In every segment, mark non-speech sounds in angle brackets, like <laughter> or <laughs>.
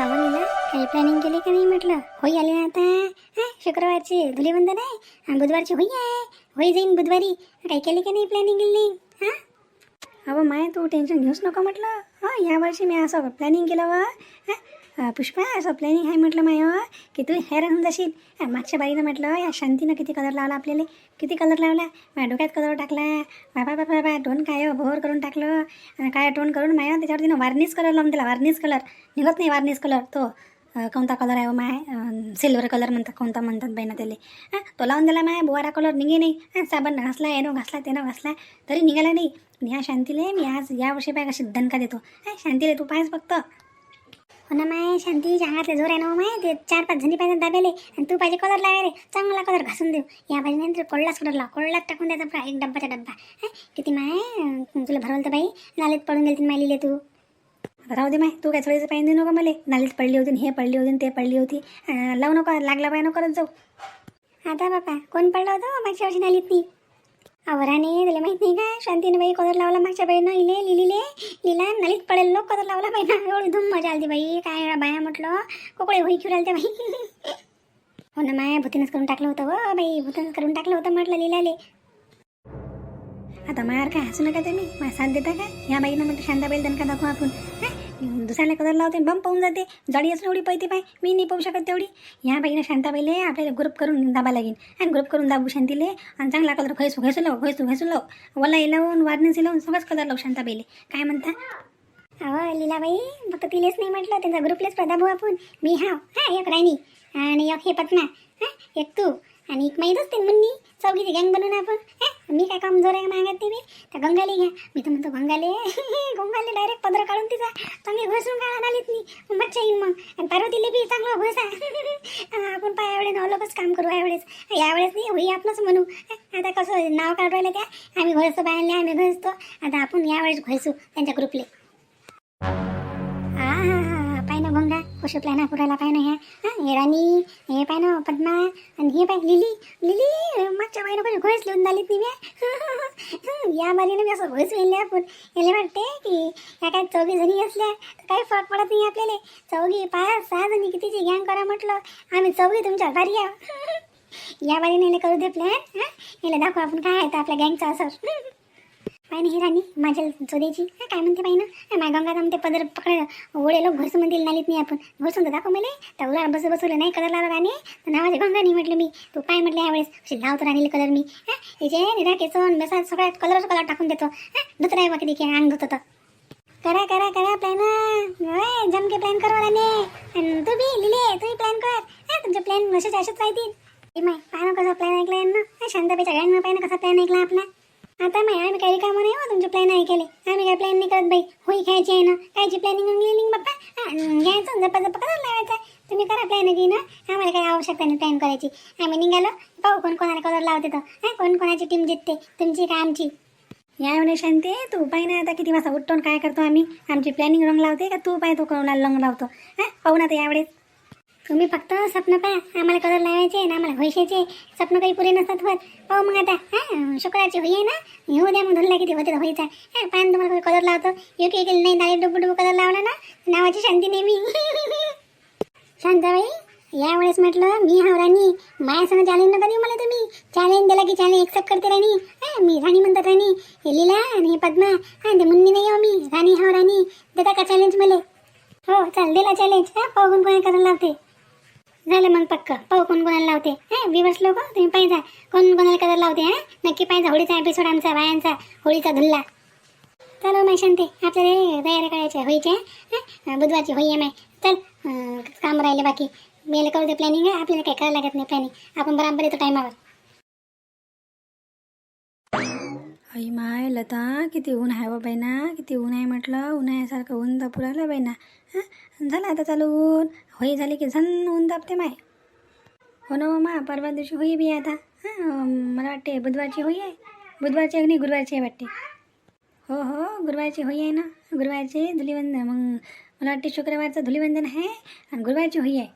कावं नीला काही प्लॅनिंग केली का नाही म्हटलं? होई आले ना आता. हा शुक्रवारची धुलीवंदन आहे. आणि बुधवारची होई आहे. होई जाईन बुधवारी. काही केली का नाही प्लॅनिंग केली हा? अहो माय तू टेन्शन घेऊच नको म्हटलं. हा यावर्षी मी असं प्लॅनिंग केलं वा. हा? पुष्पा असं प्लॅनिंग आहे म्हटलं माय की तू हैराण होऊन जाशील. मागच्या बाईनं म्हटलं या शांतीनं किती कलर लावला आपल्याला. किती कलर लावला? माझ्या डोक्यात कलर टाकला. बाबा बाबा बाबा टोन काय हो, भोर करून टाकलं. काय टोन करून माया त्याच्यावर तिनं वार्निश कलर लावून दिला. वार्निश कलर निघत नाही वार्निश कलर तो कोणता कलर आहे हो माय? सिल्वर कलर म्हणतात कोणता म्हणतात बाईनं त्याला. हां तो लावून दिला माय बुवारा कलर निघे नाही. हां साबण घासला येणं घासला त्यानं घासला तरी निघाला नाही. ह्या शांतीला मी आज या वर्षी पाय कशी दणका देतो. हां शांतीला तू पाहिजे फक्त. हो ना माय शांती अंगातले जोर आहे ना हो माय ते चार पाच जणी पाहिजे दाबेले आणि तू पाहिजे कलर लावा रे. चांगला कलर घासून देऊ. या पाहिजे नंतर कोळलाच कलर लाव? कोळलाच टाकून द्यायचा पुरा एक डब्बाचा डब्बा. हं? किती माय? तुला भरवलं तर बाई नालीत पडून गेली माय लिहिले तू. राहू दे माय तू काय थोडीचं पाहिजे देऊ नको मला. नालीत पडली होती हे पडली होती ते पडली होती. लावू नको लागला पाय नको करत जाऊ. आता बापा कोण पडलं होतं हो मागच्या वर्षी नालीत नाही आवराने त्याला माहीत नाही का शांतीने बाई कदर लावला मागच्या बाईनं इले लिलीले लिला नलीत पडेल लोक कदर लावला बाई ना एवढी धूम मजा आली बाई काय बाया म्हटलं कोकळे होई घेऊन आलते बाई हो ना माया भूतीनच करून टाकलं होतं व बाई भूतीनच करून टाकलं होतं म्हटलं लिलाले आता मायावर काय हसू नका तुम्ही? माझा साथ देता का ह्या बाईनं म्हटलं शांताबाईल दणका दाखवू आपण? दुसऱ्याला कलर लावते बम पाहून जाते. जाडी असून एवढी पैते पाय. मी नाही पाहू शकत तेवढी. ह्या बाईनं शांताबाईले आपल्याला ग्रुप करून दाबा लागेल आणि ग्रुप करून दाबू शांतीले आणि चांगला कलर खैसू घैसू लावू घैसू घैसू लावू. वला लावून वारणसी लावून सगळंच कलर लावू शांताबाईले काय म्हणता? अहो लीलाबाई फक्त तिलेच नाही म्हटलं. त्यांचा ग्रुपलेच प्रदाबू आपण. मी हाव. हा एक राणी आणि एक हे पत्ना हा एक तू. आणि एक माहीत असते मुन्नी चौघीची गँग बनवून आपण. मी काय कमजोर आहे मागत ते मी तर गंगाले घ्या. मी तर म्हणतो गंगाले <laughs> गंगाले डायरेक्ट पदर काढून तिचा चांगली घोसून काढा आलीत नाही मच्छा येईल मग. आणि पार्वतीले बी चांगलं घोसा <laughs> आपण पाय एवढे नवलपच काम करू यावेळेस. यावेळेस नाही होई आपणच म्हणू. आता कसं नाव काढू राहिलं त्या. आम्ही घोसतो बायांना आम्ही घोसतो. आता आपण यावेळेस घोसू त्यांच्या ग्रुपले ना भंगा पुरायला पाय ना ह्या. हा हे राणी हे पाय ना पद्मा आणि हे पाय लिली. लिली मागच्या बाईनं कशी घोस लिहून झाली ती मी <laughs> या बारीनं मी असं घोस लिहिले आपण. याला वाटते की ह्या काय चौघी जणी असल्या तर काही फरक पडत नाही आपल्याला. चौघी पाच सहा जणी कितीची गँग करा म्हटलं. आम्ही चौघी तुमच्या घरी <laughs> या या बारीने करू दे प्लॅन हा. याला दाखवू आपण काय आहे तर आपल्या गँगचा असं. <laughs> पाय नाही राणी माझ्या चोरीची हा काय म्हणते पाय ना? माय गंगा म्हणते पदर पकड ओळे लोक घरसून म्हणतील नालीत नाही आपण. घरसून तर दाखव मला. तर उला बस बसवलं नाही कलर लावला राणी. तर नावाचे गंगा नाही म्हटलं मी. तू काय म्हटलं यावेळेस लावतो राणीला कलर मी. हा याचे निरा सगळ्यात कलर कलर टाकून देतो. हा दुसरा आहे बाकी की अंग धुत करा करा करा प्लॅन जमके प्लॅन करू राणे. तू बी लिहिले तू प्लॅन कर. तुमचे प्लॅन असेच असेच राहतील. माय पाहिलं ना कसा प्लॅन ऐकला यांना हा शांताबाईच्या गाडीनं पाहिलं कसा प्लॅन ऐकला आपला? आता माय आम्ही काही कामं नाही हो तुमचे प्लॅन ऐकले आम्ही काय प्लॅन नाही करत बाई. होई खायची आहे ना कायची प्लॅनिंग लिलिंग बाप्पा. घ्यायचं जपा जपा कलर लावायचा. तुम्ही करा प्लॅन की ना. आम्हाला काही आवश्यकता नाही प्लॅन करायची. आम्ही निघालो पाहू कोण कोणाला कलर लावते तर. हा कोण कोणाची टीम जितते तुमची का आमची? यावेळी शांती तू पाय ना आता किती वाजता उठतो काय करतो आम्ही? आमची प्लॅनिंग रंग लावते का तू पाय तो कोणाला रंग लावतो? हा पाहू ना आता यावेळेस. तुम्ही फक्त स्वप्न पहा. आम्हाला कलर लावायचे ना आम्हाला घोषायचे स्वप्न काही पुरे नसतात होत. पाहू मग आता हां शुक्राची होई आहे ना? येऊ द्या मग धरला किती होते तर व्हायचा हां पान तुम्हाला कलर लावतो. एक एक नाही डाळे डुबू डुबू कलर लावला ना? नावाची शांती नेहमी. <laughs> शांताबाई यावेळेस म्हटलं मी हा राणी. माझ्यासंग चॅलेंज नका देऊ मला तुम्ही. चॅलेंज दिला की चॅलेंज एक्सेप्ट करते राणी. हां मी राणी म्हणतात राणी. हे लिला आणि हे पद्मा हां ते मुन्नी नाही हो मी राणी हा राणी. देता का चॅलेंज मला? हो चाल दिला चॅलेंज हां पाहून कोण कोणी करायला लावते. झालं मग पक्क. पाहू कोण कोणाला लावते. हे विवस लोक तुम्ही पाहिजा कोण कोणाला कलर लावते हा? नक्की पाहिजा होळीचा एपिसोड आमचा बायांचा होळीचा धुल्ला. चलो हो, माय शांती आपल्याला तयारी करायच्या होळीच्या बुधवारची होई आहे माय. चल काम राहिले बाकी. मेल करू दे प्लॅनिंग आपल्याला काही करायला लागत नाही प्लॅनिंग आपण बराबर येतो टायमावर आई माय लता किती ऊन आहे हो बाई ना किती ऊन आहे म्हटलं. उन्हाळ्यासारखं ऊन दापू राहिलं बाई ना झालं आता चालू ऊन होई झाली की झन ऊन दाबते माय. हो ना मा परवा दिवशी होई बी आता. हां मला वाटते बुधवारची होई आहे. बुधवारची आहे नाही गुरुवारची आहे वाटते. हो हो गुरुवारची होई आहे ना. गुरुवारची धुलीवंदन. मग मला वाटते शुक्रवारचं धुलीवंदन आहे आणि गुरुवारची होई आहे.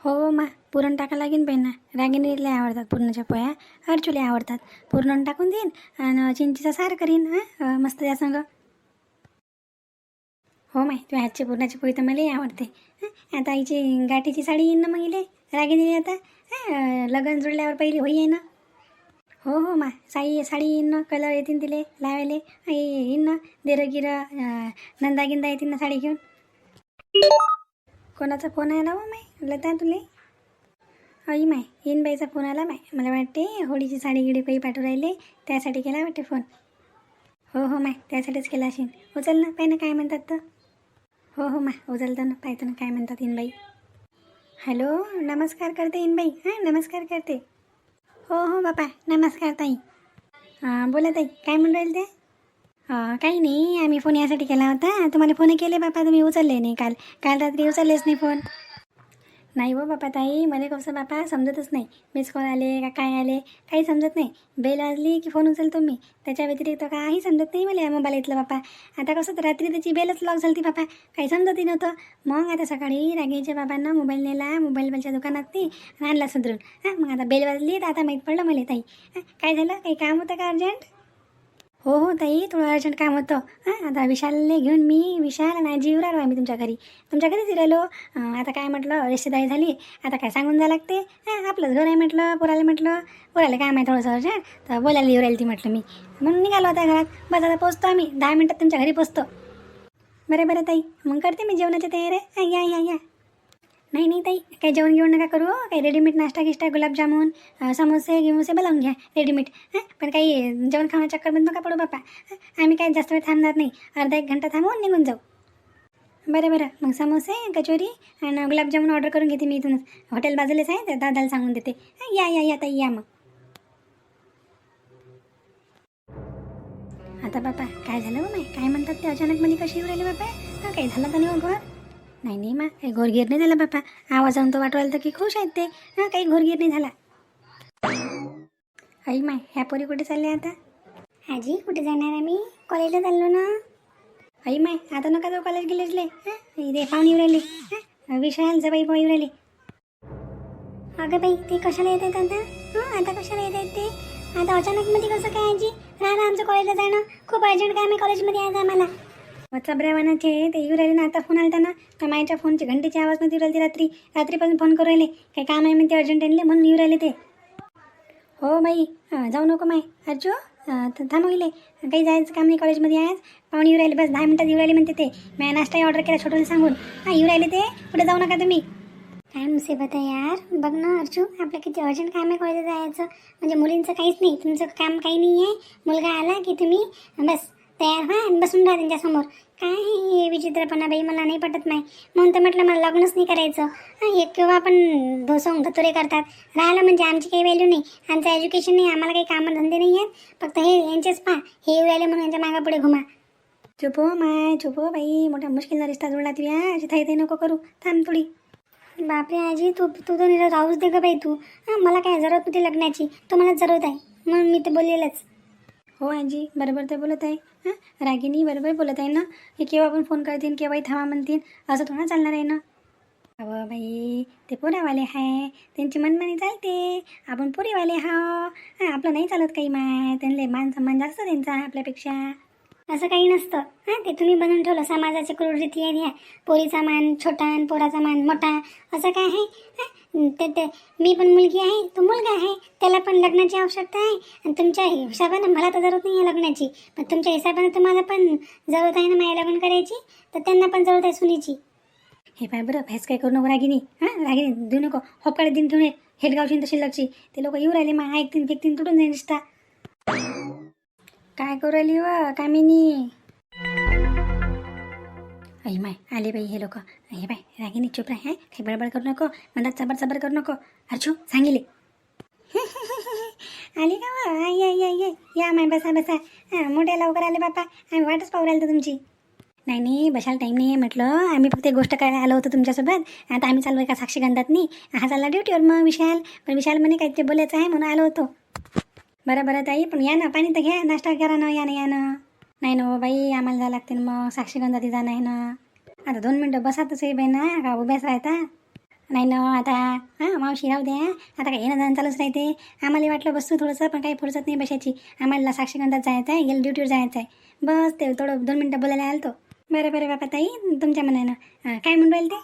हो मा पुरण टाका लागेन पण ना. रागिनीला आवडतात पुरणाच्या पोळ्या. अर्चुले आवडतात. पुरण टाकून देईन आणि चिंचीचा सार करीन. हां मस्त त्या संग. हो माय तुझ्या हातची पुरणाची पोळी तर मलाही आवडते. आता आईची गाठीची साडी येईन ना मग इले रागिनी आता. हं, लग्न जुळल्यावर पहिली होई आहे ना. हो हो मा साई साडी येईन ना कलर येतील तिले लावायले. आई येईन ना देरं नंदा गिंदा येतील ना साडी घेऊन. कोणाचा फोन आला हो माय लता तुले? आई माय येईन बाईचा फोन आला माय. मला वाटते होळीची साडी गिडी काही पाठवू राहिले त्यासाठी केला वाटते फोन. हो हो माय त्यासाठीच केला असेल उचल ना पाय ना काय म्हणतात तर. हो हो मा उचलता ना पाहतो ना काय म्हणतात इनबाई? हॅलो नमस्कार करते इनबाई. हां नमस्कार करते. हो हो बापा नमस्कार ताई. हां बोला ताई काय म्हणून राहील ते? काही नाही आम्ही फोन यासाठी केला होता. तुम्हाला फोन केले बापा तुम्ही उचलले नाही काल. काल रात्री उचललेच नाही फोन. नाही हो बापा ताई मला कसं बापा समजतच नाही. मिस कॉल आले का काय आले काही समजत नाही. बेल वाजली की फोन उचलतो मी. त्याच्या व्यतिरिक्त काही समजत नाही मला या मोबाईल इथलं बापा. आता कसं तर रात्री त्याची बेलच लॉक झाली बापा. काही समजतही नव्हतं. मग आता सकाळी रागीच्या बाबांना मोबाईल नेला मोबाईलच्या दुकानात ती आणि आणला सुधरून. हां मग आता बेल वाजली तर आता माहीत पडलं मला ताई. काय झालं? काही काम होतं का अर्जंट हो हो ताई थोडं अर्जंट काम होतं. हां आता विशालने घेऊन मी विशाल आणि आजी येऊ राहिलो आम्ही तुमच्या घरी. तुमच्या घरीच राहिलो. आता काय म्हटलं? रिश्तेदारी झाली. आता काय सांगून जा लागते? हां आपलंच घर आहे म्हटलं पोराला म्हटलं. पोराला काम आहे थोडंसं अर्जंट तर बोलायला येऊ राहील ती म्हटलं मी. म्हणून निघालो आता घरात. बस आता पोचतो आम्ही. दहा मिनटात तुमच्या घरी पोचतो बरं बरं ताई. मग करते मी जेवणाची तयारी. आहे या या या. नाही नाही ताई काही जेवण घेऊन नका करू हो. काही रेडीमेड नाश्ता गिष्टा गुलाबजामुन समोसे गिमोसे बोलावून घ्या रेडीमेड हां? पण काही जेवण खाणं चक्करमध्ये नका पडू बापा आम्ही काही जास्त वेळ थांबणार नाही. अर्धा एक घंटा थांबून निघून जाऊ. बरं बरं. मग समोसे कचोरी आणि गुलाबजामुन ऑर्डर करून घेते मी इथूनच. हॉटेल बाजूलाच आहे तर दादाला सांगून देते. या या या ताई या मग. आता बापा काय झालं हो काय म्हणतात ते? अचानक मध्ये कशी येऊ राहिले बापा हा काही झालं तर नाही हो नाही नाही मा काही घोरगीर नाही झाला बापा आवाज आऊन तो वाटवायला तर की खुश आहेत ते. हां काही घोरगीर नाही झाला. आई माय ह्या पोरी कुठे चालले आता? आजी कुठे जाणार आम्ही कॉलेजला चाललो ना. आई माय आता नका जाऊ कॉलेज गिलेजले हां इथे पाहुणे येऊ राहिले. हां विशाल जबाई येऊ राहिले. अगं बाई ते कशाला येत आहेत आता? हां आता कशाला येत आहेत ते? आता अचानक मध्ये कसं काय आजी? राहा आमचं कॉलेजला जाणं खूप अर्जंट काम आहे कॉलेजमध्ये आज आम्हाला. वचाब्रेवानाचे ते येऊ राहिले ना. आता फोन आला ना. का माईच्या फोनची घंटेची आवाज नव्हती येऊ राहिली रात्री. रात्रीपासून फोन करू राहिले. काही काम आहे म्हणते अर्जंट आणले म्हणून येऊ राहिले ते. हो बाई. जाऊ नको माय. अर्जू थांबविले काही जायचं काम नाही कॉलेजमध्ये आज. पाहुणे येऊ राहिले. बस दहा मिनटात येऊ राहिले म्हणते ते. मी नाश्ताही ऑर्डर केला छोटूला सांगून. हां येऊ राहिले ते. कुठे जाऊ नका तुम्ही. काय मुसीबत आहे यार. बघ ना अर्जू. आपलं किती अर्जंट काम आहे कॉलेजला जायचं. म्हणजे मुलींचं काहीच नाही. तुमचं काम काही नाही आहे मुलगा आला की तुम्ही बस. तयार व्हा आणि बसून राहा त्यांच्यासमोर काय हे विचित्रपणा बाई मला नाही पटत नाही. म्हणून तर म्हटलं मला लग्नच नाही करायचं. एक किंवा आपण धोसोंग धतुरे करतात. राहिलं म्हणजे आमची काही व्हॅल्यू नाही. आमचं एज्युकेशन नाही. आम्हाला काही कामं धंदे नाही आहेत. फक्त हे यांचेच पहा. हे येऊ राहिले म्हणून यांच्या मागं पुढे घुमा. चुपो हो, माय चुपो हो बाई. मोठ्या मुश्किलला रिश्ता जुळला तुया अशी थाई थाई नको करू. थांब थोडी. बापरे आजी तू तू तर राहूच दे ग बाई तू. मला काय जरूरत होती लग्नाची? तो मला जरूरत आहे. म्हणून मी तर बोललेलंच. हो आजी. बरोबर तर बोलत आहे. हां? रागिनी बरोबर बोलत आहे ना? हे केव्हा पण फोन करतील केव्हाही थांबा म्हणतील. असं थोडं चालणार आहे ना? अहो बाई ते पोरावाले आहे त्यांची मनमानी चालते. आपण पोरीवाले हो. हा. हां आपलं नाही चालत काही माय. त्यांना मान सन्मान जास्त त्यांचा आपल्यापेक्षा. असं काही नसतं. हां ते तुम्ही बनवून ठेवलं. समाजाची क्रूररीती आहे पोरीचा मान छोटा आणि पोराचा मान मोठा. असं काय आहे? हं? तर ते मी पण मुलगी आहे तो मुलगा आहे. त्याला पण लग्नाची आवश्यकता आहे. आणि तुमच्या हिशोबानं मला तर जरूरत नाही आहे लग्नाची. पण तुमच्या हिशोबानं तुम्हाला पण जरूरत आहे ना माझ्या लग्न करायची तर त्यांना पण जरूरत आहे सुनीची. हे पाय बरं भॅस काय करू नको रागिनी. हां रागिनी देऊ नको. होपकाळे दिन घेऊन ये. हेट तशी लक्षी ते लोक येऊ राहिले मग ऐकतीन फेकतीन तुटून जाईन रिश्ता काय करू राहिली व कामिनी? आई माय आले बाई हे लोक. हे बाय रागिनी चुप राह हे? काही बडबड करू नको मनात चबर चबर करू नको. अर्जू सांगिले <laughs> आले का व? आई आई आई आई. या माय बसा बसा. हा मोठ्या लवकर आले बापा आम्ही वाटच पाहू राहिलो तुमची. नाही नाही बसायला टाईम नाही आहे म्हटलं. आम्ही फक्त एक गोष्ट करायला आलो होतो तुमच्यासोबत. आता आम्ही चालू आहे का साक्षी गंधात नाही हा चालला ड्युटीवर मग विशाल. पण विशाल म्हणे काहीतरी बोलायचं आहे म्हणून आलो होतो. बरं बरं ताई पण या ना पाणी तर घ्या. नाश्ता करा ना या ना या ना. नाही ना हो बाई आम्हाला जावं लागते ना मग. साक्षीगंधाती जाणं आहे ना. आता दोन मिनटं बसा तसं आहे बाई ना का उभ्याच राहता? नाही ना आता हां मावशी राहू द्या. आता काय येणं जाणं चालूच राहते. आम्हाला वाटलं बसतो थोडंसं पण काही फुरसत नाही बसायची आम्हाला साक्षीगंधात जायचं आहे गेलं ड्युटीवर जायचं आहे बस ते थोडं दोन मिनटं बोलायला आलं तो बरं बरं बापा ताई तुमच्या मनानं. काय म्हणून राहिले ते?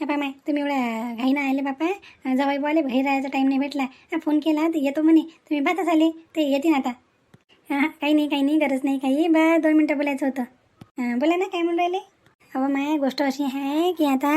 बापा माय तुम्ही एवढ्या घाईनं आले बापा. जवळ बोले घरी राहायचा टाईम नाही भेटला. फोन केला तर येतो म्हणे. तुम्ही बातच आले ते येतील आता. हां <laughs> काही नाही काही नाही गरज नाही काही बा दोन मिनटं बोलायचं होतं. हां बोला ना काय म्हणून राहिले? अहो माय गोष्ट अशी आहे की आता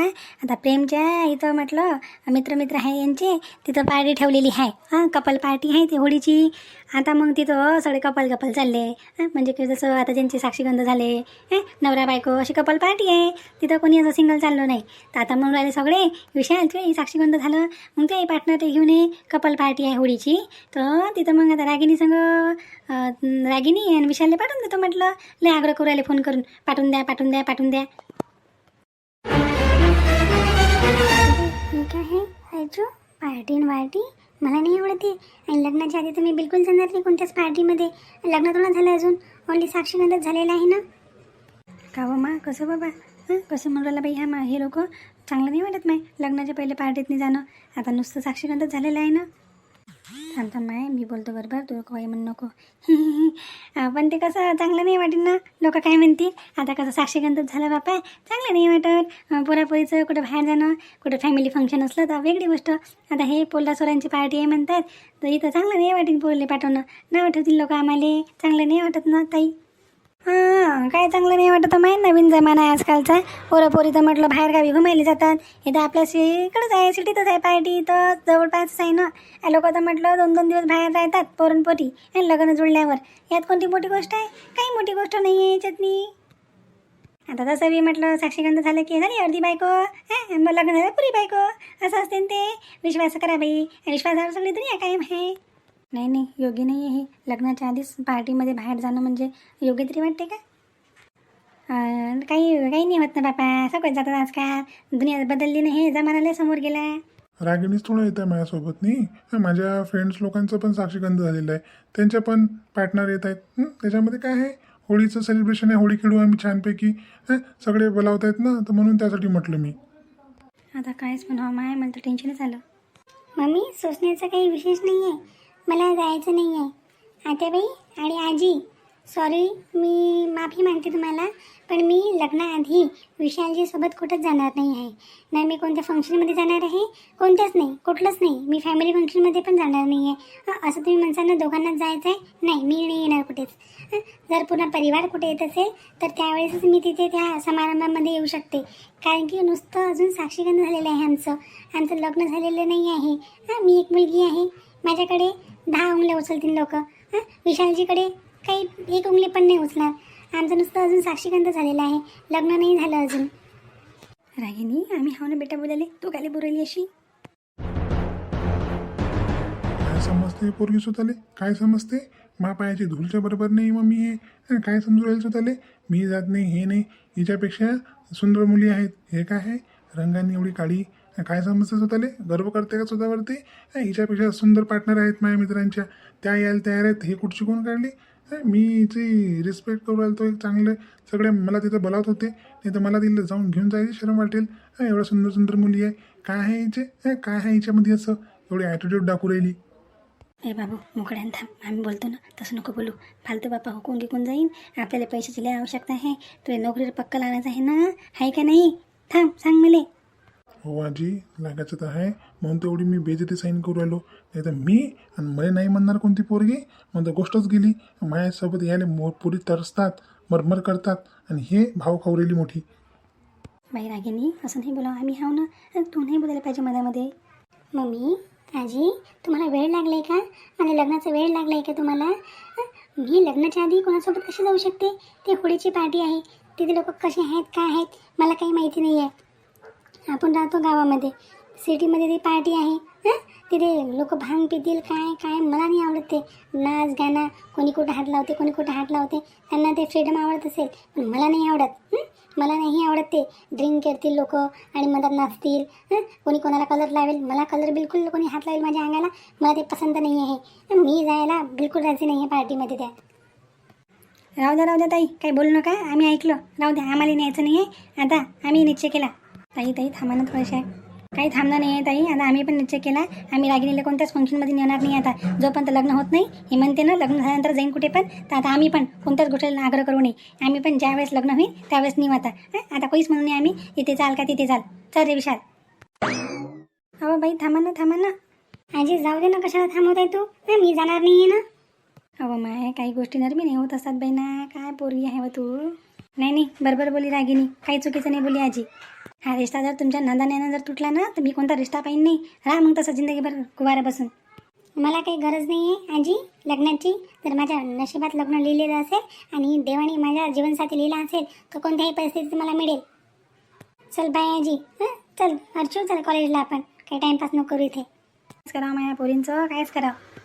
आता प्रेमच्या इथं म्हटलं मित्र मित्र आहे यांचे तिथं पार्टी ठेवलेली आहे. हां कपल पार्टी आहे ती होळीची. आता मग तिथं सगळे कपल कपल चालले. म्हणजे की जसं आता ज्यांचे साक्षीगंध झाले हे नवरा बायको अशी कपल पार्टी आहे. तिथं कोणी असं सिंगल चाललो नाही. तर आता म्हणून राहिले सगळे विशाल ते साक्षीगंध झालं. मग ते पार्टनर ते घेऊन ये कपल पार्टी आहे होळीची. तर तिथं मग आता रागिनी संग रागिनी आणि विशालने पाठवून देतो म्हटलं. लय आग्रह करू राहिले फोन करून. पाठवून द्या पाठवून द्या पाठवून द्या. हे आहे. राजू पार्टी न पार्टी मला नाही आवडते आणि लग्नाच्या आधी तर मी बिलकुल जाणार नाही कोणत्याच पार्टीमध्ये लग्न थोडं झालं अजून. ओनली साक्षीगंधच झालेला आहे ना. का बा मा? कसं बाबा? हां? कसं म्हणून बाई ह्या मा? हे लोक चांगलं नाही वाटत नाही लग्नाच्या पहिले पार्टीत नाही जाणं. आता नुसतं साक्षीगंधच झालेलं आहे ना. थांब थांब माय मी बोलतो बरोबर तू काही म्हणू नको. <laughs> पण ते कसं चांगलं नाही वाटेल ना? लोक काय म्हणतील? आता कसं साक्षीगंधच झालं बापा चांगलं नाही वाटत. पोरापोरीचं कुठं बाहेर जाणं कुठं फॅमिली फंक्शन असलं तर वेगळी गोष्ट. आता हे पोलला सोरांची पार्टी आहे म्हणतात तर इथं चांगलं नाही वाटेल पोरले पाठवणं. ना वाटवतील लोक आम्हाला? चांगलं नाही वाटत ना ताई? हां काय चांगलं नाही वाटत माहीत नवीन जमाना आहे आजकालचा. पोरंपोरी तर म्हटलं बाहेरगावी घुमायला जातात. इथं आपल्या इकडंच आहे सिटीतच आहे पार्टी तर जवळपासच आहे ना. लोक तर म्हटलं दोन दोन दिवस बाहेर राहतात पोरणपोरी आणि लग्न जुळल्यावर. यात कोणती मोठी गोष्ट आहे? काही मोठी गोष्ट नाही आहे याच्यातनी आता तसं बी म्हटलं साक्षीगंध झालं की झाली अर्धी बायको. हां मग लग्न झालं पुरी बायको. असं असते ते. विश्वास करा बाई. विश्वासावर सगळी दुनिया कायम आहे. नाही नाही योग्य नाही आहे हे. लग्नाच्या आधीच पार्टीमध्ये बाहेर जाणं म्हणजे योग्य तरी वाटते का? काही काही नाही होत ना बापा. सगळेच जातात आजकाल. दुनिया बदलली ना हे. जमानाला समोर गेला. रागिणीच थोडं येत आहे माझ्यासोबत नाही माझ्या फ्रेंड्स लोकांचं पण साक्षीगंध झालेलं आहे. त्यांच्या पण पार्टनर येत आहेत. त्याच्यामध्ये काय आहे? होळीचं सेलिब्रेशन आहे. होळी खेळू आम्ही छानपैकी. सगळे बोलावत आहेत ना? तर म्हणून त्यासाठी म्हटलं मी. आता कायच पण माय मला तर टेन्शनच आलं. मम्मी सोचण्याचा काही विशेष नाही आहे मला जायचं नाही आहे आत्याबाई आणि आजी सॉरी मी माफी मागते तुम्हाला पण मी लग्नाआधी विशालजीसोबत कुठंच जाणार नाही आहे. नाही मी कोणत्या फंक्शनमध्ये जाणार आहे? कोणत्याच नाही कुठलंच नाही. मी फॅमिली फंक्शनमध्ये पण जाणार नाही आहे असं तुम्ही म्हणसाल ना दोघांनाच जायचं आहे नाही मी नाही येणार कुठेच. जर पुन्हा परिवार कुठे येत असेल तर त्यावेळेसच मी तिथे त्या समारंभामध्ये येऊ शकते. कारण की नुसतं अजून साक्षीगंध झालेलं आहे आमचं. आमचं लग्न झालेलं नाही आहे. हां मी एक मुलगी आहे. माझ्याकडे दहा उंगल्या उचलतील लोक. हां? विशालजीकडे काही एक उंगली पण नाही उचलणार. आमचं नुसतं अजून साक्षीगंध झालेलं आहे. लग्न नाही झालं अजून. रागिनी आम्ही हाव ना बेटा बोलायले? तू काय बोलली अशी? काय समजते पोरगी स्वतःले काय समजते मा पायाची धूलच्या बरोबर नाही मम्मी. हे काय समजू राहील स्वतःले मी जात नाही हे नाही. हिच्यापेक्षा सुंदर मुली आहेत. हे काय आहे? रंगाने एवढी काळी काय समजते स्वतःले? गर्व करते का स्वतःवरती? हिच्यापेक्षा सुंदर पार्टनर आहेत माझ्या मित्रांच्या. त्या यायला तयार आहेत. हे कुठची कोण काढली? मी हिची रिस्पेक्ट करू आलो एक चांगलं. सगळे मला तिथं बोलावत होते. नाही तर मला तिथलं जाऊन घेऊन जायची शरम वाटेल. एवढ्या सुंदर सुंदर मुली आहे. काय आहे हिचे? काय आहे हिच्यामध्ये असं? एवढी ॲटिट्यूड दाखवू राहिली. अरे बाबू मोकड्यान थांब. आम्ही बोलतो ना. तसं नको बोलू. फालतू बापा हुकून घेऊन जाईन. आपल्याला पैशाची लय आवश्यकता आहे. तुला नोकरीला पक्का लागायचं आहे ना? आहे का नाही? थांब सांग मला. हो आजी लागायचं तर आहे. म्हणून तेवढी मी बेजती साईन करू राहिलो. नाही तर मी आणि मला नाही म्हणणार कोणती पोरगी. मग तर गोष्टच गेली. माझ्यासोबत यायला मो तरसतात मरमर करतात आणि हे भाव खाऊ मोठी. बाई रागिनी असं नाही बोलावं. आम्ही हाव ना? तू नाही बोलायला पाहिजे मधामध्ये मम्मी आजी तुम्हाला वेळ लागला आहे का? आणि लग्नाचा वेळ लागला आहे का तुम्हाला? मी लग्नाच्या आधी कोणासोबत कशी जाऊ शकते? ते होळीची पार्टी आहे. तिथे लोक कसे आहेत काय आहेत मला काही माहिती नाही आहे आपण राहतो गावामध्ये. सिटीमध्ये ती पार्टी आहे. तिथे लोक भांग पितील काय काय? मला नाही आवडत ते. नाच गाणं कोणी कुठं हात लावते कोणी कुठं हात लावते. त्यांना ते फ्रीडम आवडत असेल पण मला नाही आवडत. मला नाही आवडत ते. ड्रिंक करतील लोक आणि मदत नाचतील. कोणी कोणाला कलर लावेल? मला कलर बिलकुल कोणी हात लावेल माझ्या अंगाला? मला ते पसंत नाही आहे. मी जायला बिलकुल राजी नाही आहे पार्टीमध्ये त्या. राहू द्या राहू द्या ताई. काही बोलू नका. आम्ही ऐकलं. राहू द्या. आम्हाला न्यायचं नाही आहे आता आम्ही निश्चय केला. ताई ताई थांबा ना थोडंशा काही थांबणार नाही आहे ताई आता आम्ही पण निश्चय केला. आम्ही रागिणीला कोणत्याच फंक्शनमध्ये नेणार नाही आता. जोपर्यंत लग्न होत नाही हे म्हणते ना लग्न झाल्यानंतर जाईन कुठे पण तर आता आम्ही पण कोणत्याच गोष्टीला आग्रह करू नये. आम्ही पण ज्यावेळेस लग्न होईल त्यावेळेस नेऊ आता. आता काहीच म्हणून नाही आम्ही. इथे चाल का तिथे चाल. चल रे विशाल. अहो बाई थांबा ना थांबा ना. आजी जाऊ दे ना कशाला थांबवत आहे तू मी जाणार नाही ना. अहो माय काही गोष्टी नरमी नाही होत असतात बाई ना. काय पोरगी आहे व तू? नाही नाही बरोबर बोली रागिनी काही चुकीचं नाही बोली आजी. हा रिश्ता जर तुमच्या नंदाने जर तुटला ना तर मी कोणता रिश्ता पाहिजे नाही. राहा मग तसं जिंदगीभर कुवाऱ्या बसून मला काही गरज नाही आहे आजी. लग्नाची जर माझ्या नशिबात लग्न लिहिलेलं असेल आणि देवाने माझ्या जीवनसाथी लिहिला असेल तर कोणत्याही परिस्थितीत मला मिळेल. चल बाय आजी. हं? चल अर्चू चल कॉलेजला आपण. काही टाइमपास नको करू इथे. करावं माझ्या पोरींचं कायच करावं.